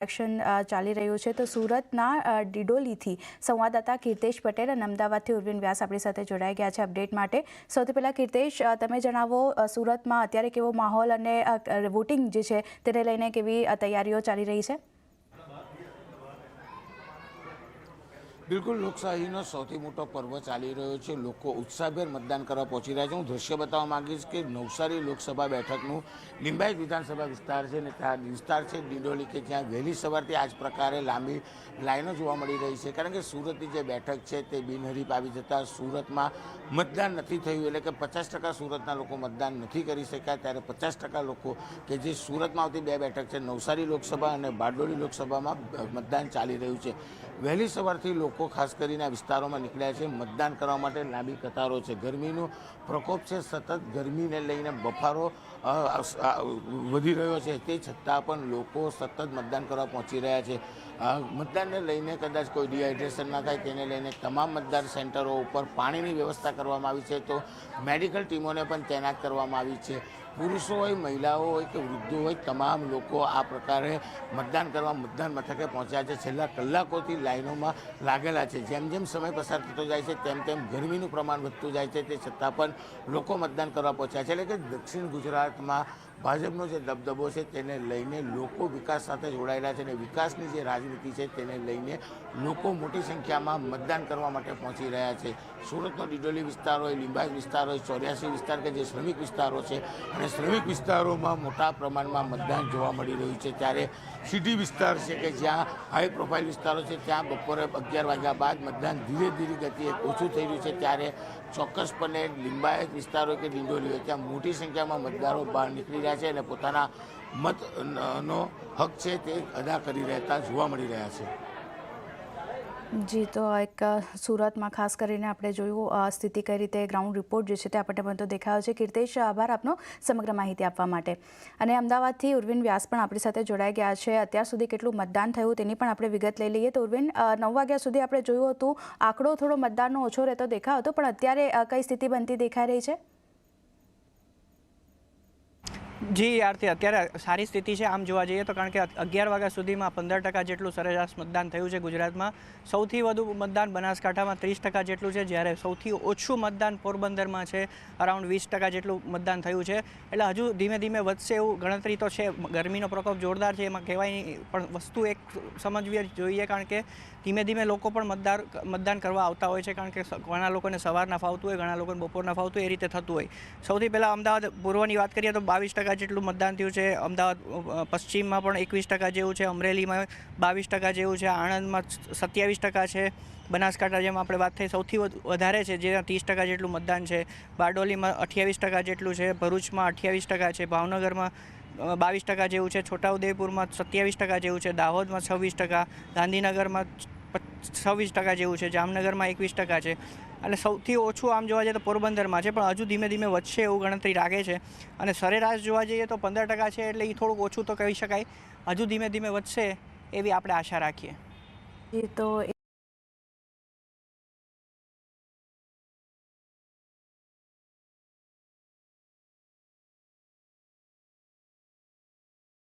Action ચાલી રહ્યું છે. તો સુરતના ડિડોલીથી સંવાદદાતા કીર્તેશ પટેલ અને અમદાવાદથી ઉર્વિન વ્યાસ આપણી સાથે જોડાઈ ગયા છે અપડેટ માટે. સૌથી પહેલાં કીર્તેશ તમે જણાવો સુરતમાં અત્યારે કેવો માહોલ અને વોટિંગ જે છે તેને લઈને કેવી તૈયારીઓ ચાલી રહી છે? બિલકુલ, લોકશાહીનો સૌથી મોટો પર્વ ચાલી રહ્યો છે. લોકો ઉત્સાહભેર મતદાન કરવા પહોંચી રહ્યા છે. હું દ્રશ્ય બતાવવા માંગીશ કે નવસારી લોકસભા બેઠકનું લિંબાયત વિધાનસભા વિસ્તાર છે ને ત્યાં વિસ્તાર છે ડિંડોલી કે જ્યાં વહેલી સવારથી આ જ પ્રકારે લાંબી લાઈનો જોવા મળી રહી છે. કારણ કે સુરતની જે બેઠક છે તે બિનહરીફ આવી જતાં સુરતમાં મતદાન નથી થયું. એટલે કે પચાસ ટકા સુરતના લોકો મતદાન નથી કરી શક્યા. ત્યારે પચાસ ટકા લોકો કે જે સુરતમાં આવતી બે બેઠક છે નવસારી લોકસભા અને બારડોલી લોકસભામાં મતદાન ચાલી રહ્યું છે. વહેલી સવારથી લોકો ખાસ કરીને આ વિસ્તારોમાં નીકળ્યા છે, મતદાન કરવા માટે લાંબી કતારો છે. ગરમીનો પ્રકોપ છે, સતત ગરમીને લઈને બફારો વધી રહ્યો છે. તે છતાં પણ લોકો સતત મતદાન કરવા પહોંચી રહ્યા છે. મતદાનને લઈને કદાચ કોઈ ડિહાઇડ્રેશન ના થાય, તેને લઈને તમામ મતદાન સેન્ટરો ઉપર પાણીની વ્યવસ્થા કરવામાં આવી છે. તો મેડિકલ ટીમોને પણ તૈનાત કરવામાં આવી છે. પુરુષો હોય, મહિલાઓ હોય કે વૃદ્ધો હોય, તમામ લોકો આ પ્રકારે મતદાન કરવા મતદાન મથકે પહોંચ્યા છે. છેલ્લા કલાકોથી લાઈનોમાં લાગેલા છે. જેમ જેમ સમય પસાર થતો જાય છે, તેમ તેમ ગરમીનું પ્રમાણ વધતું જાય છે. તે છતાં પણ લોકો મતદાન કરવા પહોંચ્યા છે. એટલે કે દક્ષિણ ગુજરાતમાં ભાજપનો જે દબદબો છે તેને લઈને લોકો વિકાસ સાથે જોડાયેલા છે અને વિકાસની જે રાજનીતિ છે તેને લઈને લોકો મોટી સંખ્યામાં મતદાન કરવા માટે પહોંચી રહ્યા છે. સુરતનો ડિડોલી વિસ્તાર હોય, લિંબાયત વિસ્તાર હોય, ચોર્યાસી વિસ્તાર કે જે શ્રમિક વિસ્તારો છે અને શ્રમિક વિસ્તારોમાં મોટા પ્રમાણમાં મતદાન જોવા મળી રહ્યું છે. ત્યારે સિટી વિસ્તાર છે કે જ્યાં હાઈ પ્રોફાઇલ વિસ્તારો છે, ત્યાં બપોરે અગિયાર વાગ્યા બાદ મતદાન ધીરે ધીરે ગતિએ ઓછું થઈ રહ્યું છે. ત્યારે ચોક્કસપણે લિંબાયત વિસ્તારો કે ડિંડોલી હોય, ત્યાં મોટી સંખ્યામાં મતદારો બહાર નીકળી રહ્યા છે અને પોતાના મતનો હક છે તે અદા કરી રહેતા, જોવા મળી રહ્યા છે. જી, તો એક સુરતમાં ખાસ કરીને આપણે જોયું સ્થિતિ કઈ રીતે ગ્રાઉન્ડ રિપોર્ટ જે છે તે આપણને બનતો દેખાયો છે. કીર્તેશ, આભાર આપનો સમગ્ર માહિતી આપવા માટે. અને અમદાવાદથી ઉર્વિન વ્યાસ પણ આપણી સાથે જોડાઈ ગયા છે. અત્યાર સુધી કેટલું મતદાન થયું તેની પણ આપણે વિગત લઈ લઈએ. તો ઉર્વિન નવ વાગ્યા સુધી આપણે જોયું હતું, આંકડો થોડો મતદાનનો ઓછો રહેતો દેખાયો હતો, પણ અત્યારે કઈ સ્થિતિ બનતી દેખાઈ રહી છે? જી આરતી અત્યારે સારી સ્થિતિ છે. આમ જોવા જઈએ તો કારણ કે અગિયાર વાગ્યા સુધીમાં પંદર ટકા જેટલું સરેરાશ મતદાન થયું છે ગુજરાતમાં. સૌથી વધુ મતદાન બનાસકાંઠામાં ત્રીસ ટકા જેટલું છે, જ્યારે સૌથી ઓછું મતદાન પોરબંદરમાં છે, અરાઉન્ડ વીસ ટકા જેટલું મતદાન થયું છે. એટલે હજુ ધીમે ધીમે વધશે એવું ગણતરી તો છે. ગરમીનો પ્રકોપ જોરદાર છે. એમાં કહેવાય પણ વસ્તુ એક સમજવી જોઈએ કારણ કે ધીમે ધીમે લોકો પણ મતદાર, મતદાન કરવા આવતા હોય છે. કારણ કે ઘણા લોકોને સવારના ફાવતું હોય, ઘણા લોકોને બપોરના ફાવતું હોય, એ રીતે થતું હોય. સૌથી પહેલાં અમદાવાદ પૂર્વની વાત કરીએ તો બાવીસ ટકા જેટલું મતદાન થયું છે. અમદાવાદ પશ્ચિમમાં પણ એકવીસ ટકા જેવું છે. અમરેલીમાં બાવીસ ટકા જેવું છે. આણંદમાં સત્યાવીસ ટકા છે. બનાસકાંઠા, જેમ આપણે વાત થઈ, સૌથી વધુ- વધારે છે, જેના ત્રીસ ટકા જેટલું મતદાન છે. બારડોલીમાં અઠ્યાવીસ ટકા જેટલું છે. ભરૂચમાં અઠ્યાવીસ ટકા છે. ભાવનગરમાં બાવીસ ટકા જેવું છે. છોટાઉદેપુરમાં સત્યાવીસ ટકા જેવું છે. દાહોદમાં છવ્વીસ ટકા. ગાંધીનગરમાં છવ્વીસ ટકા જેવું છે, જામનગરમાં એકવીસ ટકા છે. અને સૌથી ઓછું આમ જોવા જઈએ તો પોરબંદરમાં છે, પણ હજુ ધીમે ધીમે વધશે એવું ગણતરી લાગે છે. અને સરેરાશ જોવા જઈએ તો પંદર ટકા છે, એટલે એ થોડુંક ઓછું તો કહી શકાય. હજુ ધીમે ધીમે વધશે એવી આપણે આશા રાખીએ. એ તો